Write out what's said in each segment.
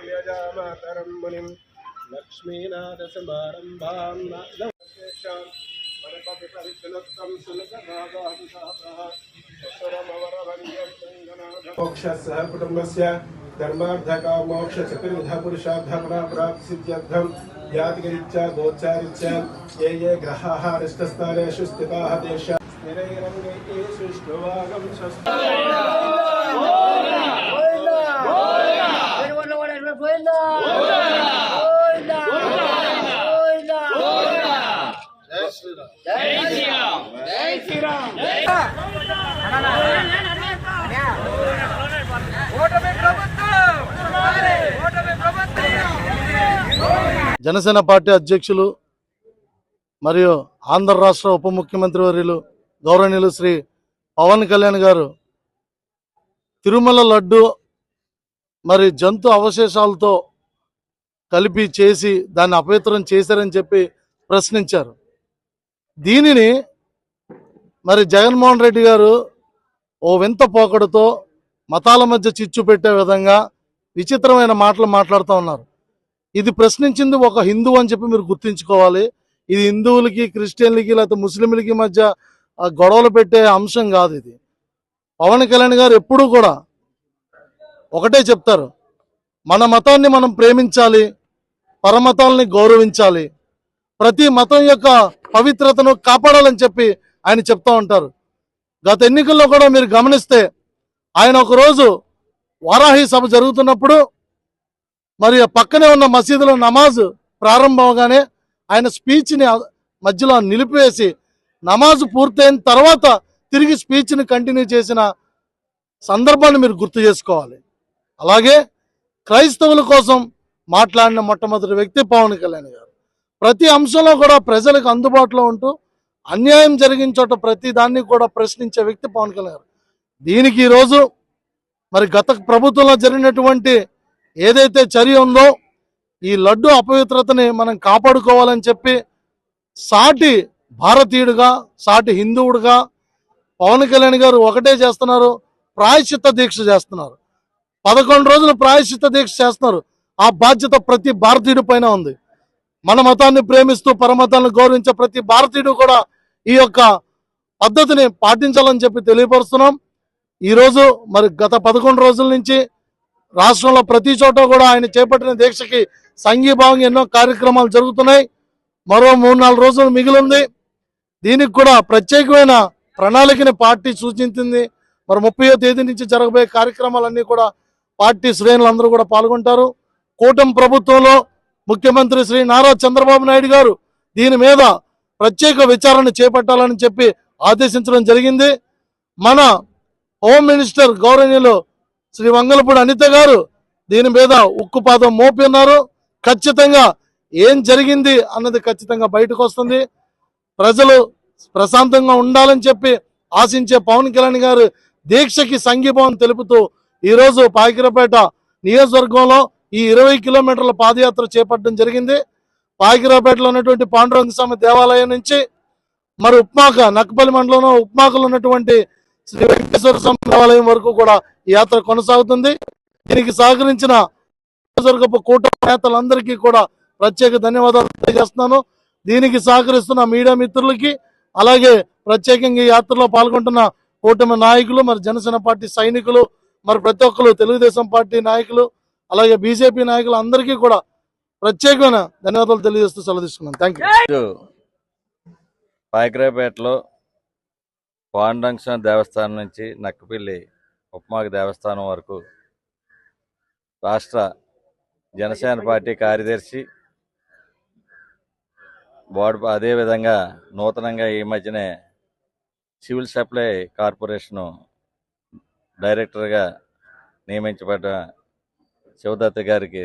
लक्ष्मीनाथ मुनिं लक्ष्मीनाथसमारम्भां नादशेषां मनपविपरिचलत्तं सुलभनागाभिसाधः प्राप्ति यादगिरिच्च गोच्चारिच्च ये ये ग्रहाः अरिष्टस्थानेषु स्थिताः जय श्री राम जय श्री राम जय श्री राम జనసేన పార్టీ అధ్యక్షులు మరియు ఆంధ్ర రాష్ట్ర ఉప ముఖ్యమంత్రి వర్యులు గౌరవనీయులు శ్రీ పవన్ కళ్యాణ్ గారు తిరుమల లడ్డు మరి జంతు అవశేషాలతో కలిపి చేసి దాన్ని అపవిత్రం చేశారని చెప్పి ప్రశ్నించారు. దీనిని మరి జగన్మోహన్ రెడ్డి గారు ఓ వింత పోకడతో మతాల మధ్య చిచ్చు పెట్టే విధంగా విచిత్రమైన మాటలు మాట్లాడుతూ ఉన్నారు. ఇది ప్రశ్నించింది ఒక హిందువు అని చెప్పి మీరు గుర్తుంచుకోవాలి. ఇది హిందువులకి క్రిస్టియన్లకి లేకపోతే ముస్లింలకి మధ్య గొడవలు పెట్టే అంశం కాదు ఇది. పవన్ కళ్యాణ్ గారు ఎప్పుడూ కూడా ఒకటే చెప్తారు. మన మతాన్ని మనం ప్రేమించాలి పరమతాలని గౌరవించాలి. ప్రతి మతం యొక్క పవిత్రతను కాపాడాలని చెప్పి ఆయన చెప్తా ఉంటారు. గత ఎన్నికల్లో కూడా మీరు గమనిస్తే ఆయన ఒకరోజు వారాహి సభ జరుగుతున్నప్పుడు మరి పక్కనే ఉన్న మసీదులో నమాజ్ ప్రారంభం అవగానే ఆయన స్పీచ్ని మధ్యలో నిలిపివేసి నమాజ్ పూర్తయిన తర్వాత తిరిగి స్పీచ్ని కంటిన్యూ చేసిన సందర్భాన్ని మీరు గుర్తు చేసుకోవాలి. అలాగే క్రైస్తవుల కోసం మాట్లాడిన మొట్టమొదటి వ్యక్తి పవన్ కళ్యాణ్ గారు. ప్రతి అంశంలో కూడా ప్రజలకు అందుబాటులో ఉంటూ అన్యాయం జరిగిన చోట ప్రతి దాన్ని కూడా ప్రశ్నించే వ్యక్తి పవన్ కళ్యాణ్ గారు. దీనికి ఈరోజు మరి గత ప్రభుత్వంలో జరిగినటువంటి ఏదైతే చర్య ఉందో ఈ లడ్డు అపవిత్రతని మనం కాపాడుకోవాలని చెప్పి సాటి భారతీయుడిగా సాటి హిందువుడిగా పవన్ కళ్యాణ్ గారు ఒకటే చేస్తున్నారు ప్రాయశ్చిత్త దీక్ష చేస్తున్నారు. పదకొండు రోజులు ప్రాయశ్చిత్త దీక్ష చేస్తున్నారు. ఆ బాధ్యత ప్రతి భారతీయుడి పైన ఉంది. మన మతాన్ని ప్రేమిస్తూ పరమతాన్ని గౌరవించే ప్రతి భారతీయుడు కూడా ఈ యొక్క పద్ధతిని పాటించాలని చెప్పి తెలియపరుస్తున్నాం. ఈరోజు మరి గత పదకొండు రోజుల నుంచి రాష్ట్రంలో ప్రతి చోట కూడా ఆయన చేపట్టిన దీక్షకి సంఘీభావంగా ఎన్నో కార్యక్రమాలు జరుగుతున్నాయి. మరో మూడు నాలుగు రోజులు మిగిలింది. దీనికి కూడా ప్రత్యేకమైన ప్రణాళికని పార్టీ సూచించింది. మరి ముప్పయో తేదీ నుంచి జరగబోయే కార్యక్రమాలన్నీ కూడా పార్టీ శ్రేణులందరూ కూడా పాల్గొంటారు. కూటమి ప్రభుత్వంలో ముఖ్యమంత్రి శ్రీ నారా చంద్రబాబు నాయుడు గారు దీని మీద ప్రత్యేక విచారణ చేపట్టాలని చెప్పి ఆదేశించడం జరిగింది. మన హోమ్ మినిస్టర్ గౌరవనీయులు శ్రీ వంగలపూడి అనిత గారు దీని మీద ఉక్కుపాదం మోపి ఉన్నారు. ఖచ్చితంగా ఏం జరిగింది అన్నది ఖచ్చితంగా బయటకు వస్తుంది. ప్రజలు ప్రశాంతంగా ఉండాలని చెప్పి ఆశించే పవన్ కళ్యాణ్ గారు దీక్షకి సంఘీభావం తెలుపుతూ ఈరోజు పాకిరపేట నియోజకవర్గంలో ఈ ఇరవై కిలోమీటర్ల పాదయాత్ర చేపట్టడం జరిగింది. పాకిరాపేటలో ఉన్నటువంటి పాండురంగ స్వామి దేవాలయం నుంచి మరి ఉప్మాక నక్కపల్లి మండలంలో ఉప్మాకలో ఉన్నటువంటి శ్రీ వెంకటేశ్వర స్వామి దేవాలయం వరకు కూడా ఈ యాత్ర కొనసాగుతుంది. దీనికి సహకరించిన నియోజకవర్గపు కూటమి నేతలందరికీ కూడా ప్రత్యేక ధన్యవాదాలు తెలియజేస్తున్నాను. దీనికి సహకరిస్తున్న మీడియా మిత్రులకి అలాగే ప్రత్యేకంగా ఈ యాత్రలో పాల్గొంటున్న కూటమి నాయకులు మరి జనసేన పార్టీ సైనికులు మరి ప్రతి ఒక్కరు తెలుగుదేశం పార్టీ నాయకులు అలాగే బీజేపీ నాయకులు అందరికీ కూడా ప్రత్యేకమైన ధన్యవాదాలు తెలియజేస్తూ సెలవు తీసుకున్నాను. థ్యాంక్ యూ ఈరోజు పాండంక్షణ దేవస్థానం నుంచి నక్కపిల్లి ఉప్మాక దేవస్థానం వరకు రాష్ట్ర జనసేన పార్టీ కార్యదర్శి బోర్డు అదేవిధంగా నూతనంగా ఈ మధ్యనే సివిల్ సప్లై కార్పొరేషను డైరెక్టర్గా నియమించబడ్డ శివదత్త గారికి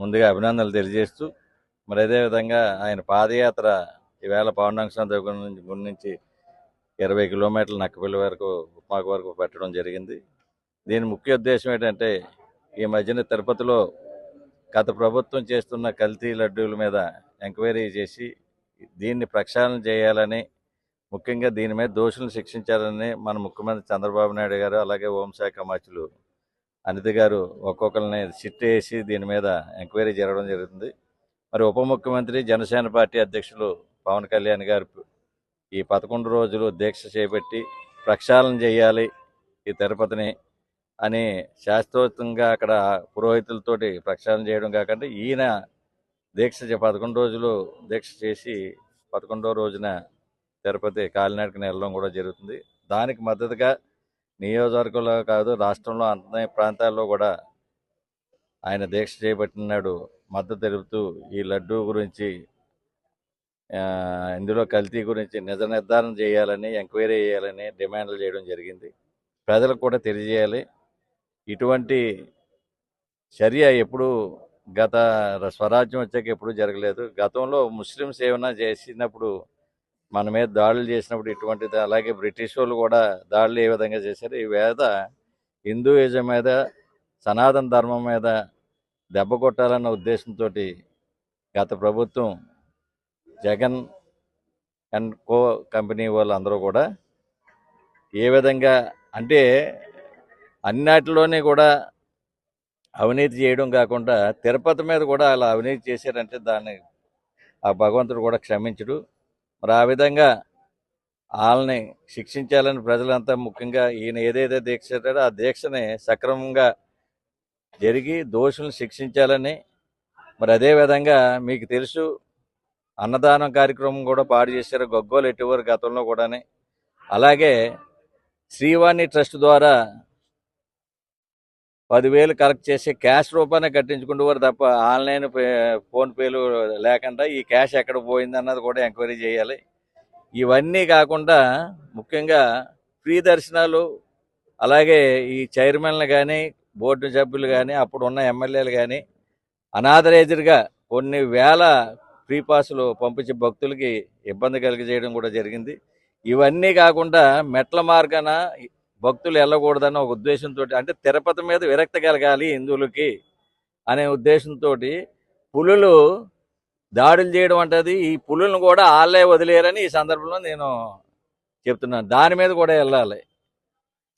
ముందుగా అభినందనలు తెలియజేస్తూ మరి అదేవిధంగా ఆయన పాదయాత్ర ఈవేళ పవనాంక్షణ దగ్గర నుంచి గుడి నుంచి ఇరవై కిలోమీటర్ల నక్కపల్లి వరకు ఉప్మాకు వరకు పెట్టడం జరిగింది. దీని ముఖ్య ఉద్దేశం ఏంటంటే ఈ మధ్యన తిరుపతిలో గత ప్రభుత్వం చేస్తున్న కల్తీ లడ్డూల మీద ఎంక్వైరీ చేసి దీన్ని ప్రక్షాళన చేయాలని ముఖ్యంగా దీని మీద దోషులను శిక్షించాలని మన ముఖ్యమంత్రి చంద్రబాబు నాయుడు గారు అలాగే హోంశాఖ మంత్రులు అనిత గారు ఒక్కొక్కరిని సిట్ వేసి దీని మీద ఎంక్వైరీ జరగడం జరుగుతుంది. మరి ఉప ముఖ్యమంత్రి జనసేన పార్టీ అధ్యక్షులు పవన్ కళ్యాణ్ గారు ఈ పదకొండు రోజులు దీక్ష చేపట్టి ప్రక్షాళన చేయాలి ఈ తిరుపతిని అని శాస్త్రోక్తంగా అక్కడ పురోహితులతోటి ప్రక్షాళన చేయడం కాకుండా ఈయన దీక్ష చే- పదకొండు రోజులు దీక్ష చేసి పదకొండో రోజున తిరుపతి కాలినాడకి వెళ్ళడం కూడా జరుగుతుంది. దానికి మద్దతుగా నియోజకవర్గంలో కాదు రాష్ట్రంలో అన్ని ప్రాంతాల్లో కూడా ఆయన దీక్ష చేపట్టినాడు. మద్దతు తెలుపుతూ ఈ లడ్డూ గురించి ఇందులో కల్తీ గురించి నిజ నిర్ధారణ చేయాలని ఎంక్వైరీ చేయాలని డిమాండ్లు చేయడం జరిగింది. ప్రజలకు కూడా తెలియజేయాలి. ఇటువంటి చర్య ఎప్పుడు గత స్వరాజ్యం వచ్చాక ఎప్పుడు జరగలేదు. గతంలో ముస్లిమ్స్ ఏమైనా చేసినప్పుడు మన మీద దాడులు చేసినప్పుడు ఇటువంటిది అలాగే బ్రిటిష్ వాళ్ళు కూడా దాడులు ఏ విధంగా చేశారు? ఈ వేద హిందూయిజం మీద సనాతన ధర్మం మీద దెబ్బ కొట్టాలన్న ఉద్దేశంతో గత ప్రభుత్వం జగన్ అండ్ కో కంపెనీ వాళ్ళందరూ కూడా ఏ విధంగా అంటే అన్నిటిలోనే కూడా అవినీతి చేయడం కాకుండా తిరుపతి మీద కూడా అలా అవినీతి చేశారంటే దాన్ని ఆ భగవంతుడు కూడా క్షమించడు. మరి ఆ విధంగా వాళ్ళని శిక్షించాలని ప్రజలంతా ముఖ్యంగా ఈయన ఏదైతే దీక్ష ఆ దీక్షని సక్రమంగా జరిగి దోషులను శిక్షించాలని మరి అదే విధంగా మీకు తెలుసు అన్నదానం కార్యక్రమం కూడా పాడు చేశారు. గొగ్గోలు ఎటువారు గతంలో కూడానే. అలాగే శ్రీవాణి ట్రస్ట్ ద్వారా పదివేలు కలెక్ట్ చేసి క్యాష్ రూపాన్ని కట్టించుకుంటూ తప్ప ఆన్లైన్ పే లేకుండా ఈ క్యాష్ ఎక్కడ పోయింది అన్నది కూడా ఎంక్వైరీ చేయాలి. ఇవన్నీ కాకుండా ముఖ్యంగా ఫ్రీ దర్శనాలు అలాగే ఈ చైర్మన్లు కానీ బోర్డు సభ్యులు కానీ అప్పుడు ఉన్న ఎమ్మెల్యేలు కానీ అనాథరైజ్డ్గా కొన్ని వేల ఫ్రీ పాసులు పంపించే భక్తులకి ఇబ్బంది కలిగజేయడం కూడా జరిగింది. ఇవన్నీ కాకుండా మెట్ల మార్గాన భక్తులు వెళ్ళకూడదన్న ఒక ఉద్దేశంతో అంటే తిరుపతి మీద విరక్తి కలగాలి హిందువులకి అనే ఉద్దేశంతో పులులు దాడులు చేయడం అంటది. ఈ పులులను కూడా ఆళ్ళే వదిలేరని ఈ సందర్భంలో నేను చెప్తున్నాను. దాని మీద కూడా వెళ్ళాలి.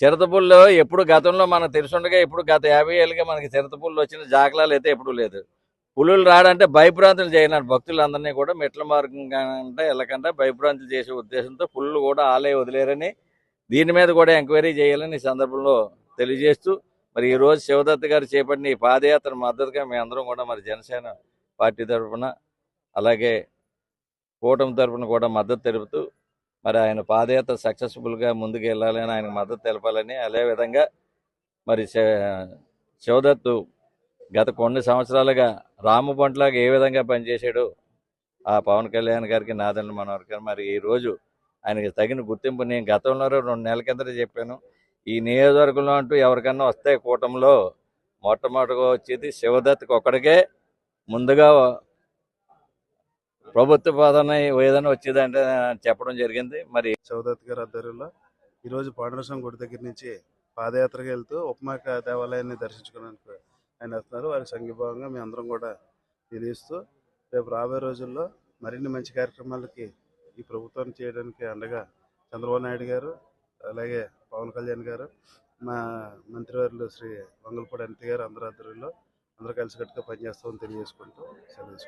చిరతపుల్లో ఎప్పుడు గతంలో మనకు తెలుసుండగా ఇప్పుడు గత యాభై ఏళ్ళుగా మనకి చిరతపుల్లో వచ్చిన జాగ్రత్తలు అయితే ఎప్పుడు లేదు. పులులు రాడంటే భయభ్రాంతులు చేయనాడు భక్తులందరినీ కూడా మెట్ల మార్గం కంటే ఎలాకంటే భయభ్రాంతులు చేసే ఉద్దేశంతో పులులు కూడా ఆలే వదిలేరని దీని మీద కూడా ఎంక్వైరీ చేయాలని ఈ సందర్భంలో తెలియజేస్తూ మరి ఈ రోజు శివదత్త గారు చేపట్టిన ఈ పాదయాత్ర మద్దతుగా మీ అందరం కూడా మరి జనసేన పార్టీ తరఫున అలాగే కూటమి తరఫున కూడా మద్దతు తెలుపుతూ మరి ఆయన పాదయాత్ర సక్సెస్ఫుల్గా ముందుకు వెళ్ళాలని ఆయనకు మద్దతు తెలపాలని అదేవిధంగా మరి శివదత్తు గత కొన్ని సంవత్సరాలుగా రాము పంటలాగా ఏ విధంగా పనిచేశాడో ఆ పవన్ కళ్యాణ్ గారికి నాదండ్రి మనోహర్ గారు మరి ఈ రోజు ఆయనకి తగిన గుర్తింపు నేను గతంలో రెండు నెలల కిందట చెప్పాను. ఈ నియోజకవర్గంలో అంటూ ఎవరికన్నా వస్తే కూటమిలో మొట్టమొదటిగా వచ్చేది శివదత్కి ఒక్కడికే. ముందుగా ప్రభుత్వ పదన ఏదైనా వచ్చేదంటే చెప్పడం జరిగింది. మరి శివదత్ గారి ఆధ్వర్యంలో ఈరోజు పాండురంగ గుడి దగ్గర నుంచి పాదయాత్రకు వెళ్తూ ఉపమాక దేవాలయాన్ని దర్శించుకోవడానికి ఆయన వస్తున్నారు. వారి సంఘీభావంగా మేము అందరం కూడా తెలియస్తూ రేపు రాబోయే రోజుల్లో మరిన్ని మంచి కార్యక్రమాలకి ఈ ప్రభుత్వాన్ని చేయడానికి అండగా చంద్రబాబు నాయుడు గారు అలాగే పవన్ కళ్యాణ్ గారు మా మంత్రివర్యులు శ్రీ వంగలపూడి అనిత గారు అందరి ఆధ్వర్యంలో అందరూ కలిసికట్టుగా పనిచేస్తామని తెలియజేసుకుంటూ సెలవు